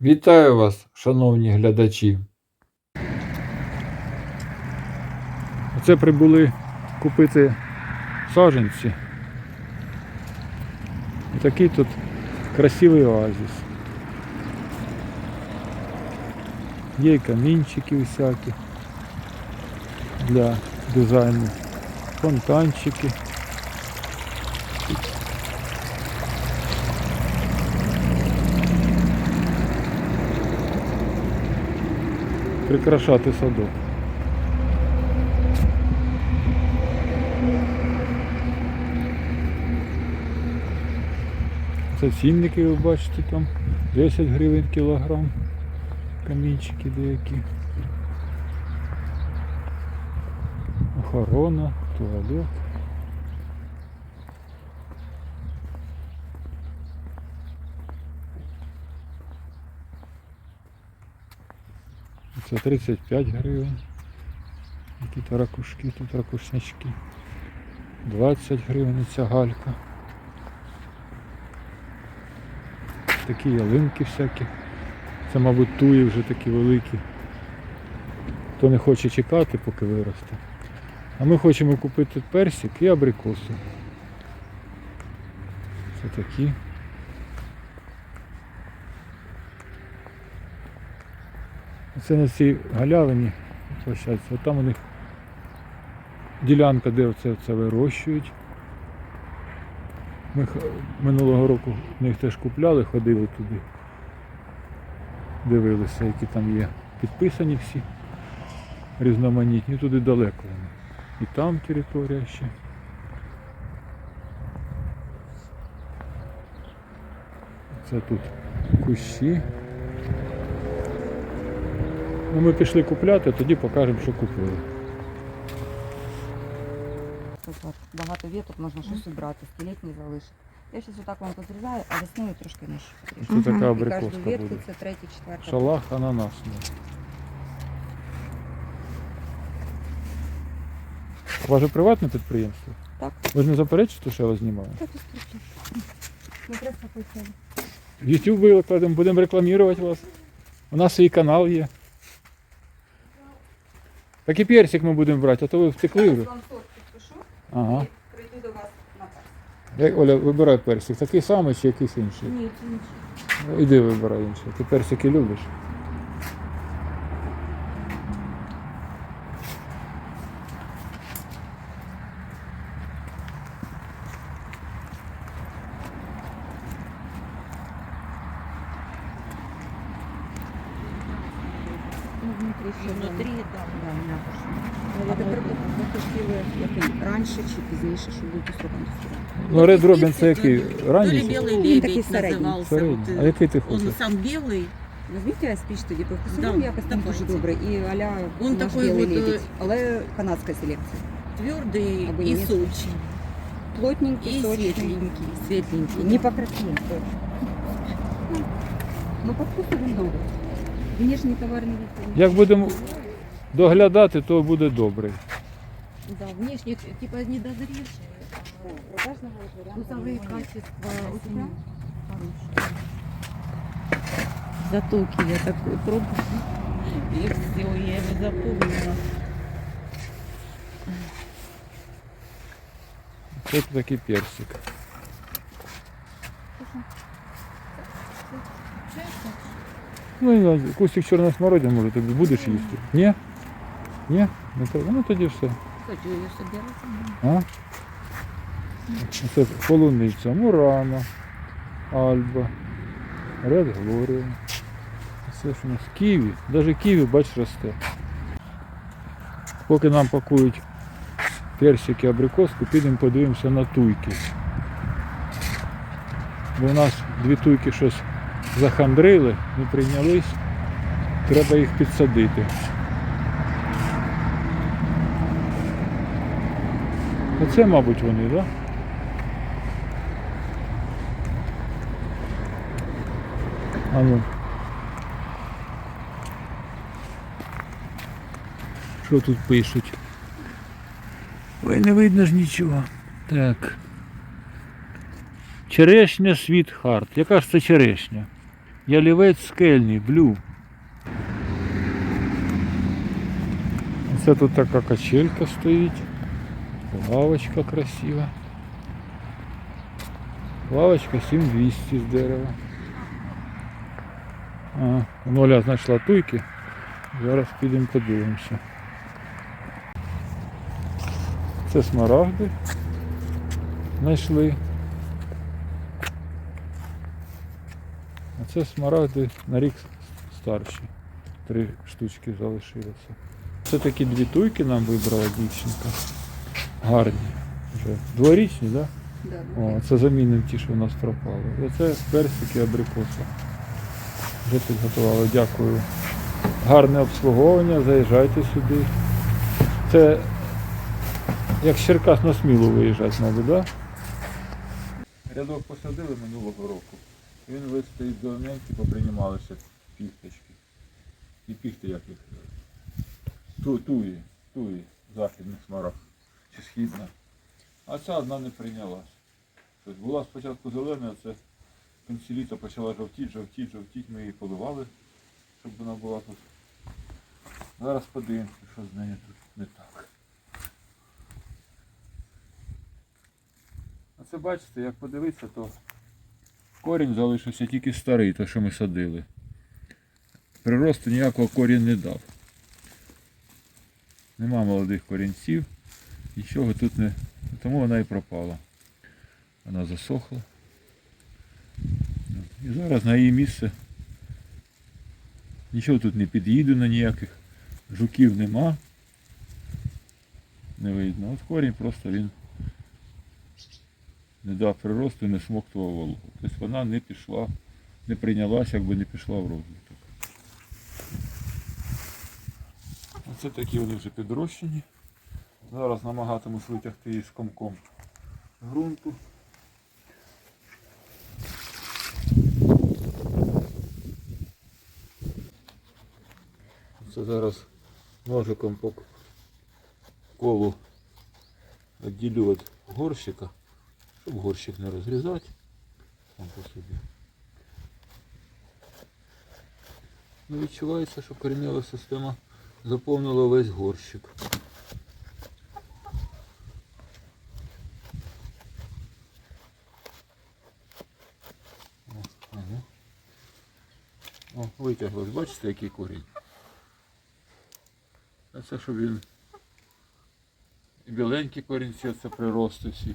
Вітаю вас, шановні глядачі. Оце прибули купити саджанці. І такий тут красивий оазис. Є і камінчики всякі для дизайну, фонтанчики. Прикрашати садок. Це цінники ви бачите там 10 гривень кілограм. Камінчики деякі. Охорона, туалет. Це 35 гривень. Які то ракушки, тут ракушнячки. 20 гривень ця галька. Такі ялинки всякі. Це, мабуть, туї вже такі великі. Хто не хоче чекати, поки виросте. А ми хочемо купити персик і абрикоси. Це такі. Це на цій галявині площадці. От там у них ділянка, де це, це вирощують. Ми минулого року в них теж купляли, ходили туди. Дивилися, які там є. Підписані всі різноманітні, туди далеко вони. І там територія ще. Це тут кущі. Ну, ми пішли купляти, тоді покажемо, що купили. Тут от багато віток, можна щось убрати, столітній залишити. Я зараз отак вам позрізаю, а весною трошки нижче. Це Мгм. така І кожну абрикоска вітку буде. це третя, четверта. Шалах ананасний. У вас же приватне підприємство? Так. Ви ж не заперечуєте, що я вас знімаю? Так, і страшно. Ми просто хотіли. В YouTube викладемо, будемо рекламувати вас. У нас свій канал є. Так і персик ми будемо брати, а то ви втекли вже. Вам сорт підпишу Ага. і прийду до вас на перс. Як, Оля, вибирай персик. Такий самий чи якийсь інший? Ні, це нічого. Іди вибирай інший. Ти персики любиш. внутрі ще Внутрі, да. так. Да, м'якош. Ну, я тепер ви хотіли яким раніше чи пізніше, щоб був по срокам достигати. Ну, Ред Робін це який? То ли Ранній? чи- белый Він такий лебедь середній. називався. Середній. от, А який ти Он хочеш? сам белый. Візьміть я спіч тоді по вкусу, Да, ну, якось там дуже давайте. добре. І аля Он наш такий білий от, е, лебідь, але канадська селекція. Твердый Або и нет. сочный. Плотненький, И сочний. светленький. Светленький. Не по красивому. Ну, по вкусу він добрий. Внешній товарний вид. Як будемо доглядати, то буде добре. Да, внешне типа недозревшие. Продажного варіанту Вкусовые качества хорошие. Затоки я такой пробую. И все, я его запомнила. Це такий персик. Ну, і кустик чорної смородини, може, тобі будеш їсти? Ні? Ні? Не треба? Ну тоді все. Хочу ее собирать. А? Це полуниця, Мурана, Альба, Ред Глорія. Це ж у нас ківі. Навіть ківі, бач, росте. Поки нам пакують персики, абрикоску, підемо подивимося на туйки. Бо у нас дві туйки щось захандрили, не прийнялись. Треба їх підсадити. Оце, мабуть, вони, так? Да? А ну. Що тут пишуть? Ой, не видно ж нічого. Так. Черешня Світ Харт. Яка ж це черешня? Ялівець скельний, блю. Це тут така качелька стоїть. Лавочка красива. Лавочка 7200 з дерева. А, Ноля знайшла туйки. Зараз підемо подивимося. Це смарагди. Знайшли. Це смарагди на рік старші. Три штучки залишилося. Це такі дві туйки нам вибрала дівчинка. Гарні. Вже дворічні, так? Да? О, це замінимо ті, що в нас пропали. Оце персики абрикоси. Вже підготували. Дякую. Гарне обслуговування, заїжджайте сюди. Це як з Черкас на смілу виїжджати, мабуть, так? Да? Рядок посадили минулого року. Він весь стоїть зелененький, поприймалися піхточки. І піхти як їх? Ту, туї, туї, західних смарах чи східна. А ця одна не прийнялась. Тобто була спочатку зелена, а це кінці літа почала жовтіти, жовтіти, жовтіти. Ми її поливали, щоб вона була тут. Зараз подивимося, що з нею тут не так. А це бачите, як подивитися, то корінь залишився тільки старий, той, що ми садили. Приросту ніякого корінь не дав. Нема молодих корінців, нічого тут не. Тому вона і пропала. Вона засохла. І зараз на її місце нічого тут не під'їдено ніяких, жуків нема. Не видно. От корінь просто він не дав приросту і не смоктував вологу. Тобто вона не пішла, не прийнялася, якби не пішла в розвиток. Оце такі вони вже підрощені. Зараз намагатимусь витягти її з комком ґрунту. Це зараз ножиком по колу відділю від горщика, горщик не розрізати сам по собі. Ну, відчувається, що коренева система заповнила весь горщик. О, витяглось, бачите, який корінь. А це щоб він і біленькі корінці, це прирости всі.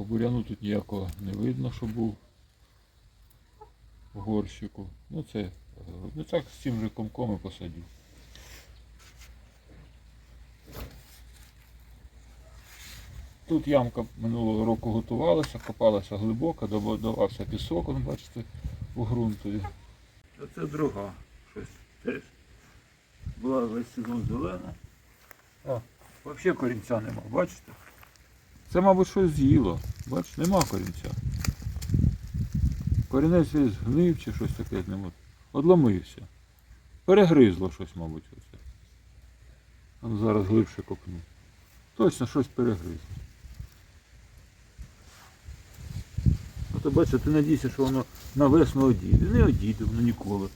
Бо буряну тут ніякого не видно, що був в горщику. Ну це, е, ну так з цим же комком і посадю. Тут ямка минулого року готувалася, копалася глибоко, додавався пісок, он, бачите, у ґрунтові. А це друга. Щось теж. Була весь сезон зелена. О, взагалі корінця нема, бачите? Це, мабуть, щось з'їло. Бачите, нема корінця. Корінець згнив чи щось таке з ним. Одломився. Перегризло щось, мабуть, оце. А ну, зараз глибше копну. Точно щось перегризло. А то бачите, ти надійся, що воно на весну одійде. Не одійде воно ніколи.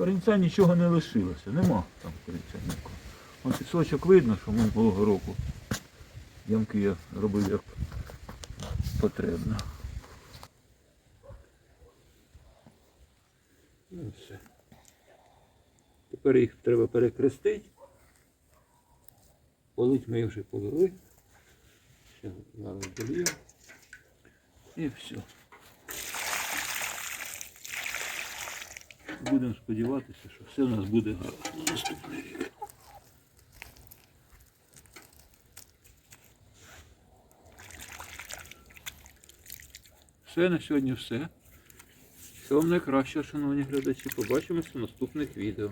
Корінця нічого не лишилося, нема там корінця ніякого. Ось пісочок видно, що минулого року ямки я робив як потрібно. Ну все. Тепер їх треба перекрестити. Полить ми вже полили. Зараз дольємо. І все. Будемо сподіватися, що все у нас буде наступний рік. Все на сьогодні все. Всього вам найкращого, шановні глядачі. Побачимося в наступних відео.